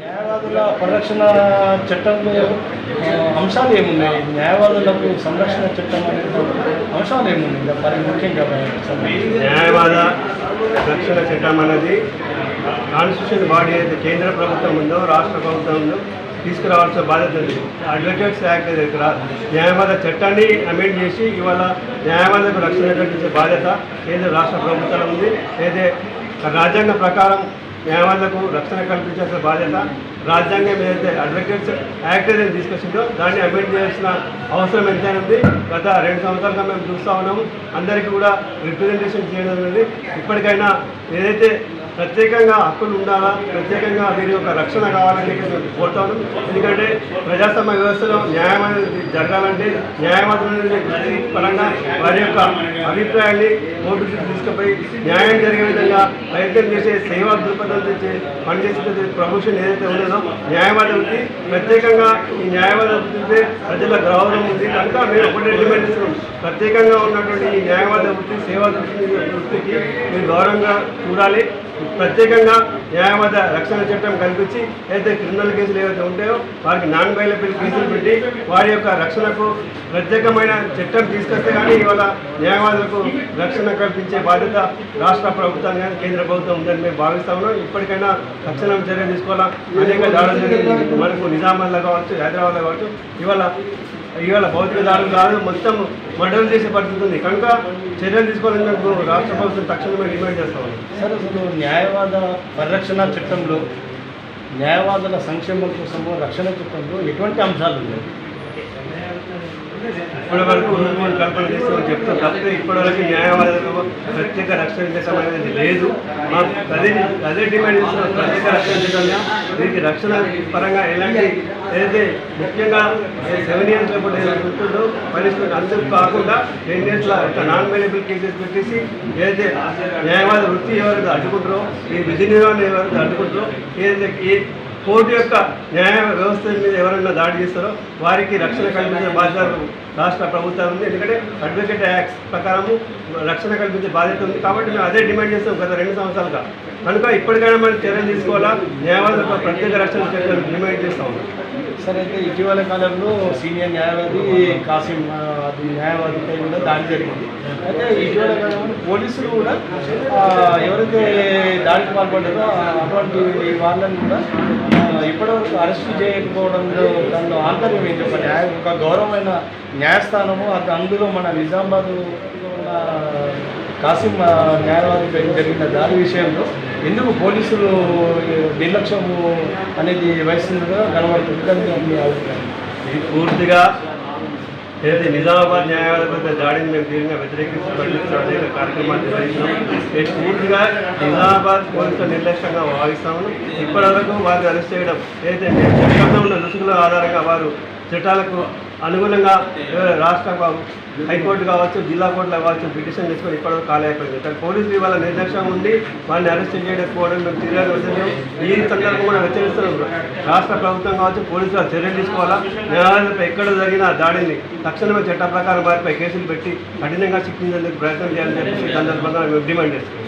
న్యాయవాదుల పరిరక్షణ చట్టంలో అంశాలు ఏమున్నాయి? న్యాయవాదులకు సంరక్షణ చట్టం అనేది అంశాలు ఏమున్నాయి? మరి ముఖ్యంగా న్యాయవాద రక్షణ చట్టం అనేది కాన్స్టిట్యూషన్ బాడీ అయితే కేంద్ర ప్రభుత్వం ఉందో రాష్ట్ర ప్రభుత్వం ఉందో తీసుకురావాల్సిన బాధ్యత ఉంది. అడ్వకేట్స్ యాక్ట్ దగ్గర న్యాయవాద చట్టాన్ని అమెండ్ చేసి ఇవాళ న్యాయవాదకు రక్షణ కల్పించే బాధ్యత కేంద్ర రాష్ట్ర ప్రభుత్వం ఉంది. అయితే రాజ్యాంగం ప్రకారం న్యాయవాదులకు రక్షణ కల్పించాల్సిన బాధ్యత రాజ్యాంగం ఏదైతే అడ్వకేట్స్ యాక్ట్ ఏదైతే తీసుకొచ్చిందో దాన్ని అమెండ్ చేయాల్సిన అవసరం ఎంతైనా ఉంది. గత రెండు సంవత్సరాలుగా మేము చూస్తూ ఉన్నాము. అందరికీ కూడా రిప్రజెంటేషన్ చేయడం అనేది ఇప్పటికైనా ఏదైతే ప్రత్యేకంగా హక్కులు ఉండాలా? ప్రత్యేకంగా వీరి యొక్క రక్షణ కావాలని చెప్పి కోరుతాను. ఎందుకంటే ప్రజాస్వామ్య వ్యవస్థలో న్యాయం అనేది జరగాలంటే న్యాయవాదుల పరంగా వారి యొక్క అభిప్రాయాన్ని కోర్టు తీసుకుపోయి న్యాయం జరిగే విధంగా ప్రయత్నం చేసే సేవా దృక్పథం తెచ్చి పనిచేసే ప్రమోషన్ ఏదైతే ఉన్నదో న్యాయవాద వృత్తి ప్రత్యేకంగా ఈ న్యాయవాద వృత్తి ప్రజల గౌరవం ఉంది. కనుక మేము ఒకటే డిమాండ్ ఇస్తున్నాం ప్రత్యేకంగా ఉన్నటువంటి ఈ న్యాయవాద వృత్తి సేవా దృష్టి వృత్తికి మీరు గౌరవంగా చూడాలి. ప్రత్యేకంగా న్యాయవాద రక్షణ చట్టం కల్పించి అయితే క్రిమినల్ కేసులు ఏవైతే ఉంటాయో వారికి నాన్ బైలబుల్ కేసులు పెట్టి వారి యొక్క రక్షణకు ప్రత్యేకమైన చట్టం తీసుకొస్తే కానీ ఇవాళ న్యాయవాదులకు రక్షణ కల్పించే బాధ్యత రాష్ట్ర ప్రభుత్వం కానీ కేంద్ర ప్రభుత్వం ఉందని మేము భావిస్తా ఉన్నాం. ఇప్పటికైనా తక్షణం చర్య తీసుకోవాలా? అనేక దాడులు జరిగింది మనకు నిజామాబాద్లో కావచ్చు హైదరాబాద్లో కావచ్చు. ఇవాళ ఇవాళ భౌతిక దారులు కాదు మొత్తం మర్డర్లు చేసే పరిస్థితి ఉంది. కనుక చర్యలు తీసుకోవాలని రాష్ట్ర ప్రభుత్వం తక్షణమే డిమాండ్ చేస్తాం సార్ అసలు న్యాయవాద పరిరక్షణ చట్టంలో న్యాయవాదుల సంక్షేమం కోసము రక్షణ చట్టంలో ఎటువంటి అంశాలు ఉన్నాయి ఇప్పటి వరకు రూల్ కల్పన చేస్తామని చెప్తాం తప్పితే ఇప్పటి వరకు న్యాయవాదులకు ప్రత్యేక రక్షణ చట్టం అనేది లేదు. మాకు అదే అదే డిమాండ్ చేస్తున్నాం ప్రత్యేక రక్షణ చేయడం దీనికి రక్షణ పరంగా ఎలాంటి ఏదైతే ముఖ్యంగా సెవెన్ ఇయర్స్ లోపల ఏదైతే ఉంటుందో పనిష్మెంట్ అందరూ కాకుండా టెన్ ఇయర్స్లో ఇట్లా నాన్ అవైలబుల్ కేసెస్ పెట్టేసి ఏదైతే న్యాయవాద వృత్తి ఎవరైతే అడ్డుకుంటారో ఈ విధి నిర్వహణ ఎవరైతే అడ్డుకుంటారో ఏదైతే కోర్టు యొక్క న్యాయ వ్యవస్థ మీద ఎవరైనా దాడి చేస్తారో వారికి రక్షణ కల్పించే బాధ్యత రాష్ట్ర ప్రభుత్వం ఉంది. ఎందుకంటే అడ్వకేట్ యాక్ట్ ప్రకారము రక్షణ కల్పించే బాధ్యత ఉంది. కాబట్టి మేము అదే డిమాండ్ చేస్తాం గత రెండు సంవత్సరాలుగా. కనుక ఇప్పటికైనా మనం చర్యలు తీసుకోవాలా? న్యాయవాదులకు ప్రత్యేక రక్షణ చర్యలు డిమాండ్ చేస్తా సరే అయితే ఇటీవల కాలంలో సీనియర్ న్యాయవాది కాసిం అది న్యాయవాదిపై కూడా దాడి జరిగింది. అయితే ఇటీవల కాలంలో పోలీసులు కూడా ఎవరైతే దాడికి పాల్పడ్డారో అటువంటి వాళ్ళని కూడా ఇప్పటివరకు అరెస్ట్ చేయకపోవడంలో దానిలో ఆంతర్యం ఏం ఒక ఒక గౌరవమైన న్యాయస్థానము అది అందులో మన నిజామాబాద్ ఉన్న కాసిం న్యాయవాది జరిగిన దాని విషయంలో ఎందుకు పోలీసులు నిర్లక్ష్యము అనేది వయసుగా కనబడుతుంది? అభిప్రాయం. ఇది పూర్తిగా ఏదైతే నిజామాబాద్ న్యాయవాద దాడిని మేము తీవ్రంగా వ్యతిరేకిస్తూ ఖండిస్తూ అనేక కార్యక్రమాలు నిర్వహిస్తున్నాం. ఇది పూర్తిగా నిజామాబాద్ పోలీసులు నిర్లక్ష్యంగా భావిస్తాము ఇప్పటివరకు వారిని అరెస్ట్ చేయడం ఏదైతే చట్టంలో రుసుకుల ఆధారంగా వారు చట్టాలకు అనుగుణంగా రాష్ట్ర హైకోర్టు కావచ్చు జిల్లా కోర్టులో కావచ్చు పిటిషన్ తీసుకొని ఇప్పటివరకు ఖాళీ అయిపోయింది. కానీ పోలీసులు ఇవాళ నిర్లక్ష్యం ఉండి వాళ్ళని అరెస్ట్ చేయకపోవడం మేము తీవ్రంగా వ్యతిరేకం ఈ సందర్భంగా హెచ్చరిస్తున్నాం. రాష్ట్ర ప్రభుత్వం కావచ్చు పోలీసులు చర్యలు తీసుకోవాలా? న్యాయాలయంపై ఎక్కడ జరిగిన దాడిని తక్షణమే చట్ట ప్రకారం వారిపై కేసులు పెట్టి కఠినంగా శిక్షించేందుకు ప్రయత్నం చేయాలని చెప్పి ఈ సందర్భంగా మేము డిమాండ్ చేస్తున్నాం.